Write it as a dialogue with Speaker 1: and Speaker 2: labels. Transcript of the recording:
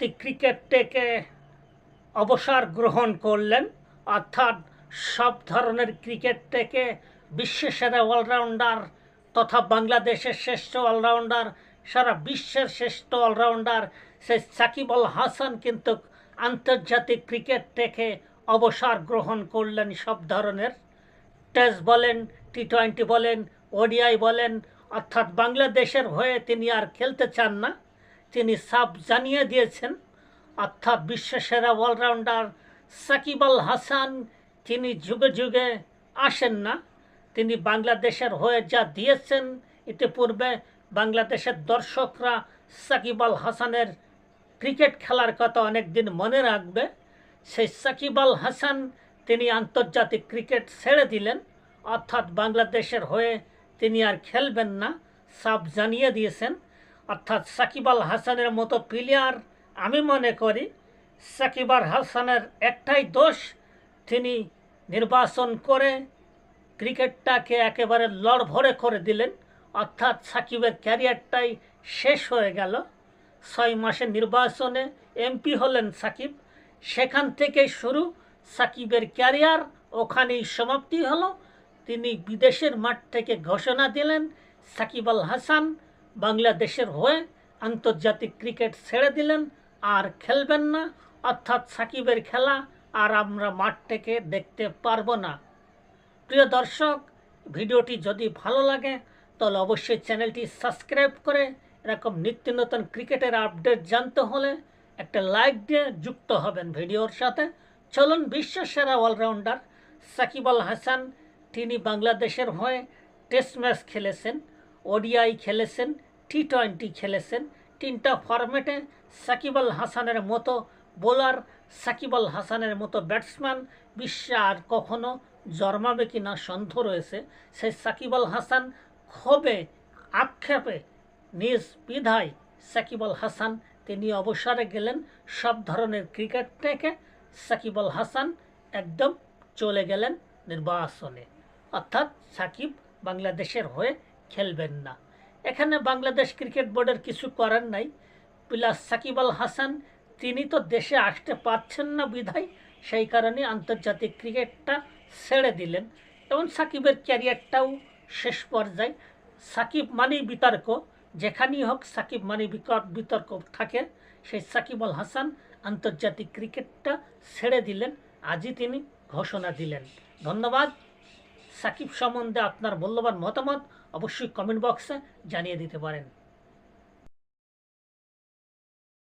Speaker 1: আন্তর্জাতিক ক্রিকেট থেকে অবসর গ্রহণ করলেন। অর্থাৎ সব ধরনের ক্রিকেট থেকে বিশ্বসেরা অলরাউন্ডার তথা বাংলাদেশের শ্রেষ্ঠ অলরাউন্ডার সারা বিশ্বের শ্রেষ্ঠ অলরাউন্ডার সেই সাকিব আল হাসান কিন্তু আন্তর্জাতিক ক্রিকেট থেকে অবসর গ্রহণ করলেন সব ধরনের। টেস্ট বলেন টি টোয়েন্টি বলেন ওডিআই বলেন, অর্থাৎ বাংলাদেশের হয়ে তিনি আর খেলতে চান না। তিনি সাফ জানিয়ে দিয়েছেন অর্থাৎ বিশ্বসেরা অলরাউন্ডার সাকিব আল হাসান, তিনি যুগে যুগে আসেন না, তিনি বাংলাদেশের হয়ে যা দিয়েছেন, ইতিপূর্বে বাংলাদেশের দর্শকরা সাকিব আল হাসানের ক্রিকেট খেলার কথা অনেক দিন মনে রাখবে। সেই সাকিব আল হাসান তিনি আন্তর্জাতিক ক্রিকেট ছেড়ে দিলেন, অর্থাৎ বাংলাদেশের হয়ে তিনি আর খেলবেন না, সাফ জানিয়ে দিয়েছেন। অর্থাৎ সাকিব আল হাসানের মতো প্লেয়ার আমি মনে করি সাকিব আল হাসানের একটাই দোষ, তিনি নির্বাচন করে ক্রিকেটটাকে একেবারে লড়ভরে করে দিলেন। অর্থাৎ সাকিবের ক্যারিয়ারটাই শেষ হয়ে গেল। ছয় মাসে নির্বাচনে এমপি হলেন সাকিব। সেখান থেকে শুরু সাকিবের ক্যারিয়ার ওখানেই সমাপ্তি হলো। তিনি বিদেশের মাঠ থেকে ঘোষণা দিলেন সাকিব আল হাসান। বাংলাদেশের হয়ে আন্তর্জাতিক ক্রিকেট ছেড়ে দিলেন, আর খেলবেন না, অর্থাৎ সাকিবের খেলা আর আমরা মাঠ থেকে দেখতে পারব না। প্রিয় দর্শক, ভিডিওটি যদি ভালো লাগে, তাহলে অবশ্যই চ্যানেলটি সাবস্ক্রাইব করে এরকম নিত্য নতুন ক্রিকেটের আপডেট জানতে হলে একটা লাইক দিয়ে যুক্ত হবেন ভিডিওর সাথে। চলুন বিশ্ব সেরা অলরাউন্ডার সাকিব আল হাসান, তিনি বাংলাদেশের হয়ে টেস্ট ম্যাচ খেলেছেন। ওডিআই খেলেছেন টি টোয়েন্টি খেলেছেন, তিনটা ফরম্যাটে সাকিব আল হাসানের মতো বোলার সাকিব আল হাসানের মতো ব্যাটসম্যান বিশ্বে আর কখনো জন্মাবে কি না সন্দেহ রয়েছে। সেই সাকিব আল হাসান ক্ষোভে, আক্ষেপে নিজ বিধায় সাকিব আল হাসান তিনি অবসরে গেলেন। সব ধরনের ক্রিকেট থেকে সাকিব আল হাসান একদম চলে গেলেন নির্বাচনে। অর্থাৎ সাকিব বাংলাদেশের হয়ে খেলবেন না। এখানে বাংলাদেশ ক্রিকেট বোর্ডের কিছু করার নাই। প্লাস সাকিব আল হাসান, তিনি তো দেশে আসতে পারছেন না বিধায়, সেই কারণে আন্তর্জাতিক ক্রিকেটটা ছেড়ে দিলেন। এবং সাকিবের ক্যারিয়ারটাও শেষ পর্যায়ে। সাকিব মানেই বিতর্ক, যেখানেই হোক সাকিব মানে বিতর্ক থাকে। সেই সাকিব আল হাসান আন্তর্জাতিক ক্রিকেটটা ছেড়ে দিলেন। আজই তিনি ঘোষণা দিলেন। ধন্যবাদ। সাকিব সম্বন্ধে আপনার মূল্যবান মতামত। অবশ্যই কমেন্ট বক্সে জানিয়ে দিতে পারেন।